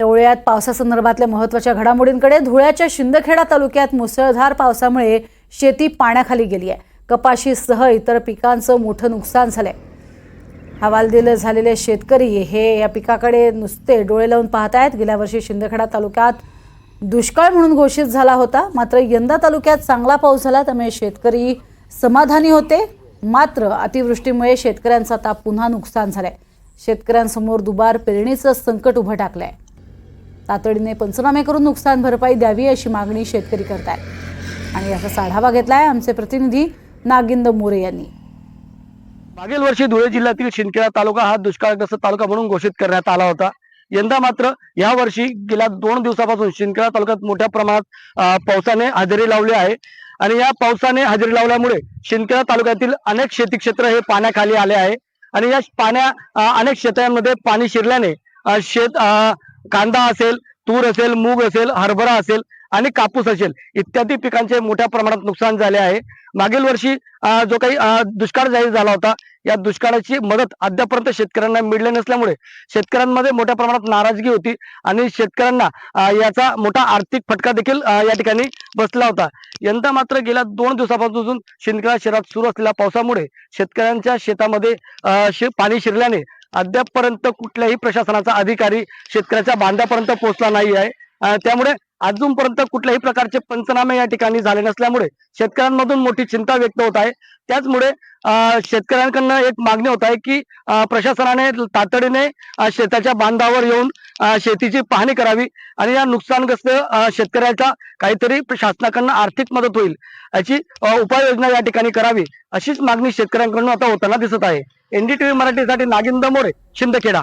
तेवढ्यात पावसासंदर्भातल्या महत्त्वाच्या घडामोडींकडे धुळ्याच्या शिंदखेडा तालुक्यात मुसळधार पावसामुळे शेती पाण्याखाली गेली आहे. कपाशीसह इतर पिकांचं मोठं नुकसान झालंय. हवालदिल झालेले शेतकरी हे या पिकाकडे नुसते डोळे लावून पाहत आहेत गेल्या वर्षी शिंदखेडा तालुक्यात दुष्काळ म्हणून घोषित झाला होता. मात्र यंदा तालुक्यात चांगला पाऊस झाला त्यामुळे शेतकरी समाधानी होते. मात्र अतिवृष्टीमुळे शेतकऱ्यांचं आता पुन्हा नुकसान झालंय. शेतकऱ्यांसमोर दुबार पेरणीचं संकट उभं टाकलंय. तातडीने पंचनामे करून नुकसान भरपाई द्यावी अशी मागणी शेतकरी करतायत. आणि याचा आढावा घेतलाय आमचे प्रतिनिधी नागिंद मोरे यांनी. मागील वर्षी धुळे जिल्ह्यातील शिंदखेडा तालुका हा दुष्काळग्रस्त तालुका म्हणून घोषित करण्यात आला होता. यंदा मात्र या वर्षी गेल्या दोन दिवसापासून शिंदखेडा तालुक्यात मोठ्या प्रमाणात पावसाने हजेरी लावली आहे. आणि या पावसाने हजेरी लावल्यामुळे शिंदखेडा तालुक्यातील अनेक शेती क्षेत्र हे पाण्याखाली आले आहे. आणि या पाण्या अनेक शेतांमध्ये पाणी शिरल्याने शेत अं, कांदा असेल तूर असेल मूग असेल हरभरा असेल आणि कापूस असेल इत्यादी पिकांचे मोठ्या प्रमाणात नुकसान झाले आहे. मागील वर्षी जो काही दुष्काळ जाहीर झाला होता या दुष्काळाची मदत अद्यापर्यंत शेतकऱ्यांना मिळली नसल्यामुळे शेतकऱ्यांमध्ये मोठ्या प्रमाणात नाराजगी होती आणि शेतकऱ्यांना याचा मोठा आर्थिक फटका देखील या ठिकाणी बसला होता. यंदा मात्र गेल्या दोन दिवसापासून शिंदखेडा शहरात सुरू असलेल्या पावसामुळे शेतकऱ्यांच्या शेतामध्ये शे- पाणी शिरल्याने अद्यापपर्यंत कुठल्याही प्रशासनाचा अधिकारी शेतकऱ्याच्या बांधापर्यंत पोहोचला नाही आहे त्यामुळे अजूनपर्यंत कुठल्याही प्रकारचे पंचनामे या ठिकाणी झाले नसल्यामुळे शेतकऱ्यांमधून मोठी चिंता व्यक्त होत आहे. त्याचमुळे शेतकऱ्यांकडनं एक मागणी होत आहे की प्रशासनाने तातडीने शेताच्या बांधावर येऊन शेतीची पाहणी करावी आणि या नुकसानग्रस्त शेतकऱ्याचा काहीतरी शासनाकडनं आर्थिक मदत होईल याची उपाययोजना या ठिकाणी करावी अशीच मागणी शेतकऱ्यांकडून आता होताना दिसत आहे. एनडीटीव्ही मराठीसाठी नागिंद मोरे शिंदखेडा.